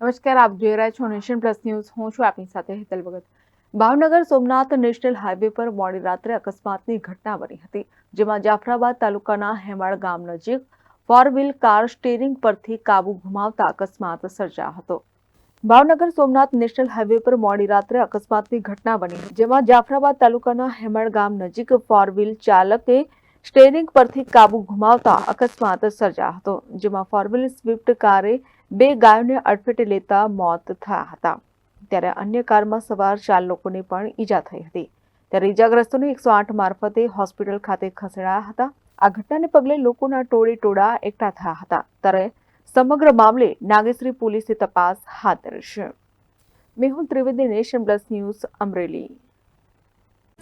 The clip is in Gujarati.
નમસ્કાર, આપ જોઈ રહ્યા છો નેશન પ્લસ ન્યૂઝ. હું છું આપની સાથે હેતલ ભગત. ભાવનગર સોમનાથ નેશનલ હાઈવે પર મોડી રાત્રે અકસ્માતની ઘટના બની હતી, જેમાં જાફરાબાદ તાલુકાના હેમાળ ગામ નજીક ફોર વ્હીલ કાર સ્ટેરિંગ પરથી કાબુ ગુમાવતા અકસ્માત સર્જાયો હતો. ભાવનગર સોમનાથ નેશનલ હાઈવે પર મોડી રાત્રે અકસ્માતની ઘટના બની, જેમાં જાફરાબાદ તાલુકાના હેમાળ ગામ નજીક ફોર વ્હીલ ચાલકે સ્ટેરિંગ પરથી કાબુ ગુમાવતા અકસ્માત સર્જા હતો, જેમાં ફોર વ્હીલ સ્વિફ્ટ કારે બે ગાયોને અડફેટે લેતા મોત થયા હતા. ત્યારે અન્ય કારમાં સવાર ચાર લોકોને પણ ઈજા થઈ હતી. ત્યારે ઈજાગ્રસ્તોને એકસો આઠ મારફતે હોસ્પિટલ ખાતે ખસેડાયા હતા. આ ઘટનાને પગલે લોકોના ટોળે ટોળા એકઠા થયા હતા. ત્યારે સમગ્ર મામલે નાગેશ્રી પોલીસે તપાસ હાથ ધરી છે. Mehul Trivedi nation plus news Amreli.